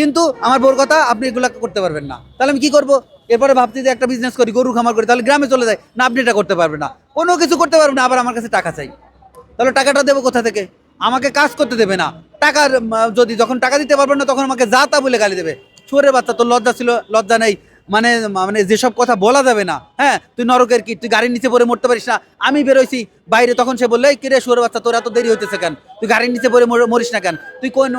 কিন্তু আমার বোর কথা আপনি এগুলো করতে পারবেন না। তাহলে আমি কি করব? এরপরে ভাবছি যে একটা বিজনেস করি, গরু খামার করি, তাহলে গ্রামে চলে যায় না, আপনি এটা করতে পারবেন না। কোনো কিছু করতে পারবেন না, আবার আমার কাছে টাকা চাই। তাহলে টাকাটা দেবো কোথা থেকে? আমাকে কাজ করতে দেবে না। টাকার যদি যখন টাকা দিতে পারবেন না, তখন আমাকে যা তা বলে গালি দেবে। ছোরের বাচ্চা তো লজ্জা ছিল, লজ্জা নেই। মানে মানে যেসব কথা বলা যাবে না হ্যাঁ? তুই নরকের কি? তুই গাড়ির নিচে পড়ে মরতে পারিস না। আমি বেরোইছি বাইরে, তখন সে বললে কিরে সুরের বাচ্চা, তোর এত দেরি হইতেছে কেন? তুই গাড়ির নিচে পড়ে মর- মরিস না কেন? তুই কোন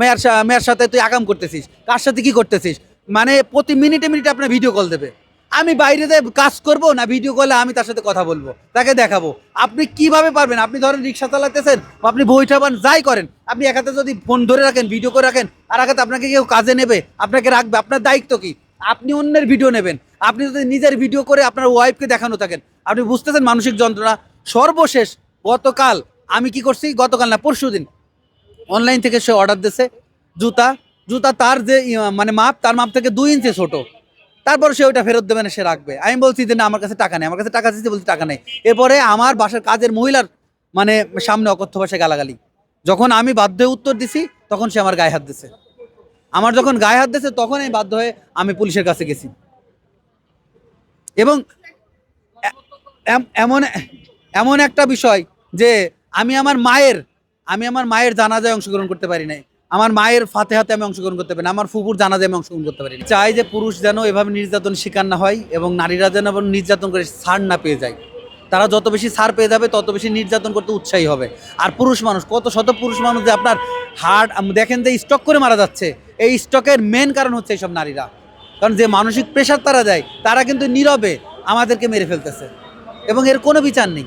মেয়ের মেয়ের সাথে তুই আগাম করতেছিস? কার সাথে কি করতেছিস? মানে প্রতি মিনিটে মিনিটে আপনার ভিডিও কল দেবে। আমি বাইরে যে কাজ করব না ভিডিও কলে আমি তার সাথে কথা বলব, তাকে দেখাবো। আপনি কীভাবে পারবেন? আপনি ধরেন রিক্সা চালাতেছেন আপনি বইটা বান যাই করেন, আপনি এক হাতে যদি ফোন ধরে রাখেন ভিডিও করে রাখেন, আর এক হাতে আপনাকে কেউ কাজে নেবে, আপনাকে রাখবে, আপনার দায়িত্ব কি? আপনি অন্যের ভিডিও নেবেন। আপনি যদি নিজের ভিডিও করে আপনার ওয়াইফকে দেখানো থাকেন, আপনি বুঝতেছেন মানসিক যন্ত্রণা। সর্বশেষ, গতকাল, আমি কি করছি? গতকাল না, পরশু দিন। অনলাইন থেকে সে অর্ডার দিছে জুতা। জুতা তার যে মানে মাপ, তার মাপ থেকে দুই ইঞ্চি ছোট। তারপর সে ওইটা ফেরত দেবে না, সে রাখবে। আমি বলছি যে, না, আমার কাছে টাকা নেই। আমার কাছে টাকা দিতে বলছি, টাকা নেই। এরপরে আমার বাসার কাজের মহিলার মানে সামনে অকথ্য ভাষায় গালাগালি। যখন আমি বাধ্য উত্তর দিছি, তখন সে আমার গায়ে হাত দিছে। আমার যখন গায়ে হাত দিছে তখন বাধ্য হয়ে আমি পুলিশের কাছে গেছি। এবং এমন এমন একটা বিষয় যে আমি আমার মায়ের, আমি আমার মায়ের জানাজায় অংশগ্রহণ করতে পারি নাই। আমার মায়ের ফাতে হাতে আমি অংশগ্রহণ করতে পারি না, আমার ফুপুর জানাজায় আমি অংশগ্রহণ করতে পারি চাই যে পুরুষ যেন এভাবে নির্যাতন শিকার না হয় এবং নারীরা যেন আবার নির্যাতন করে ছাড় না পেয়ে যায়। তারা যত বেশি ছাড় পেয়ে যাবে, তত বেশি নির্যাতন করতে উৎসাহী হবে। আর পুরুষ মানুষ, কত শত পুরুষ মানুষ যে আপনার হার্ট দেখেন যে স্টক করে মারা যাচ্ছে। এই স্টকের মেন কারণ হচ্ছে এইসব নারীরা। কারণ যে মানসিক প্রেশার তারা দেয়, তারা কিন্তু নীরবে আমাদেরকে মেরে ফেলতেছে। এবং এর কোনো বিচার নেই।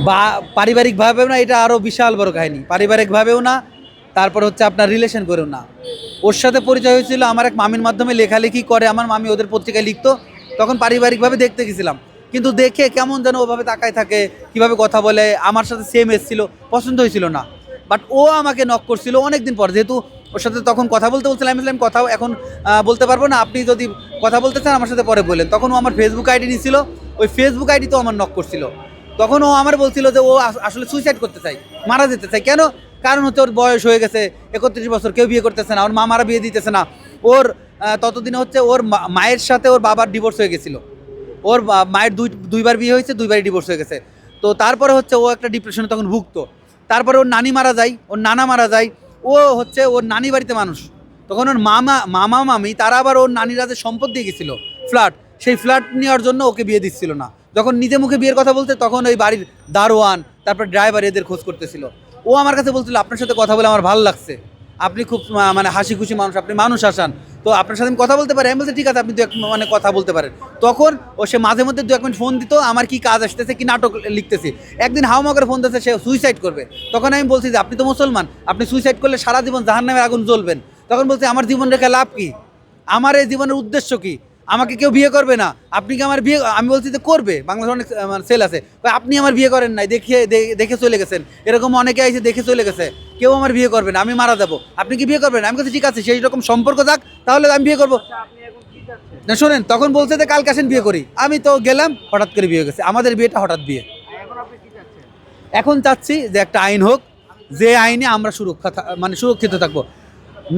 বা, পারিবারিকভাবেও না, এটা আরও বিশাল বড় কাহিনী। পারিবারিকভাবেও না, তারপর হচ্ছে আপনার রিলেশন করেও না। ওর সাথে পরিচয় হয়েছিল, আমার এক মামির মাধ্যমে লেখালেখি করে, আমার মামি ওদের পত্রিকায় লিখতো। তখন পারিবারিকভাবে দেখতে গেছিলাম। কিন্তু দেখে কেমন যেন ওভাবে তাকায় থাকে, কীভাবে কথা বলে, আমার সাথে সেম এসেছিল পছন্দ হয়েছিল না। বাট ও আমাকে নক করছিল অনেক দিন পর, যেহেতু ওর সাথে তখন কথা বলতে বলছিলাম, আমি বললাম কথা এখন বলতে পারব না। আপনি যদি কথা বলতে চান, আমার সাথে পরে বললেন তখন ও আমার ফেসবুক আইডি নিয়েছিল ওই ফেসবুক আইডি তো আমার নক করছিল। তখন ও আমার বলছিল যে, ও আস- আসলে সুইসাইড করতে চাই, মারা যেতে চাই। কেন? কারণ হচ্ছে ওর বয়স হয়ে গেছে, একত্রিশ বছর, কেউ বিয়ে করতেছে না, ওর মা মারা বিয়ে দিতেছে না। ওর ততদিনে হচ্ছে ওর মায়ের সাথে ওর বাবার ডিভোর্স হয়ে গেছিল। ওর মায়ের দুই দুইবার বিয়ে হয়েছে, দুইবারই ডিভোর্স হয়ে গেছে। তো তারপরে হচ্ছে ও একটা ডিপ্রেশনে তখন ভুগতো। তারপরে ওর নানি মারা যায়, ওর নানা মারা যায়, ও হচ্ছে ওর নানি বাড়িতে মানুষ। তখন ওর মামা মামা, মামি, তারা আবার ওর নানিরা যে সম্পদ দিয়ে গেছিল ফ্ল্যাট সেই ফ্ল্যাট নেওয়ার জন্য ওকে বিয়ে দিচ্ছিল না। যখন নিজে মুখে বিয়ের কথা বলতে তখন ওই বাড়ির দারোয়ান, তারপর ড্রাইভার এদের খোঁজ করতেছিল। ও আমার কাছে বলছিল, আপনার সাথে কথা বলে আমার ভালো লাগছে। আপনি খুব মানে হাসি খুশি মানুষ, আপনি মানুষ আসান। তো আপনার সাথে আমি কথা বলতে পারি? আমি বলছি ঠিক আছে আপনি দু এক মানে কথা বলতে পারেন। তখন ও সে মাঝে মধ্যে দু এক মিনিট ফোন দিত আমার কি কাজ আসতেছে কি নাটক লিখতেছি? একদিন হাওমা করে ফোন দিতেছে সে সুইসাইড করবে। তখন আমি বলছি যে আপনি তো মুসলমান আপনি সুইসাইড করলে সারা জীবন জাহান্নামের আগুন জ্বলবেন। তখন বলছি আমার জীবন রেখে লাভ কি? আমার এই জীবনের উদ্দেশ্য কি? আমাকে কেউ বিয়ে করবে না? আপনি কি আমার বিয়ে আমি বলছি যে করবে। বাংলাদেশে অনেক সেল আছে। কয়, আপনি আমার বিয়ে করেন নাই দেখে দে- দেখে চলে গেছেন। এরকম অনেকে আছে দেখে চলে গেছে। কেউ আমার বিয়ে করবে না আমি মারা যাব। আপনি কি বিয়ে করবেন? আমি কাছে ঠিক আছে সেই রকম সম্পর্ক যাক তাহলে আমি বিয়ে করব। না, শোনেন, তখন বলছে যে কালকে আসেন বিয়ে করি। আমি তো গেলাম, হঠাৎ করে বিয়ে গেছে আমাদের বিয়েটা হঠাৎ বিয়ে। এখন চাচ্ছি যে একটা আইন হোক, যে আইনে আমরা সুরক্ষা মানে সুরক্ষিত থাকব।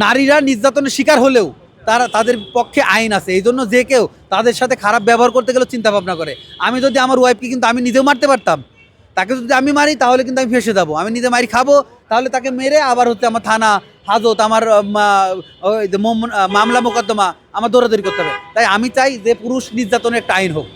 নারীরা নির্যাতনের শিকার হলেও তারা, তাদের পক্ষে আইন আছে। এই জন্য যে কেউ তাদের সাথে খারাপ ব্যবহার করতে গেলেও চিন্তা ভাবনা করে। আমি যদি আমার ওয়াইফকে কিন্তু আমি নিজেও মারতে পারতাম, তাকে যদি আমি মারি, তাহলে কিন্তু আমি ফেসে যাব। আমি নিজে মারি খাব, তাহলে তাকে মেরে আবার হচ্ছে আমার থানা হাজত, আমার মামলা মোকদ্দমা, আমার দৌড়াদৌড়ি করতে হবে। তাই আমি চাই যে পুরুষ নির্যাতনের একটা আইন হোক।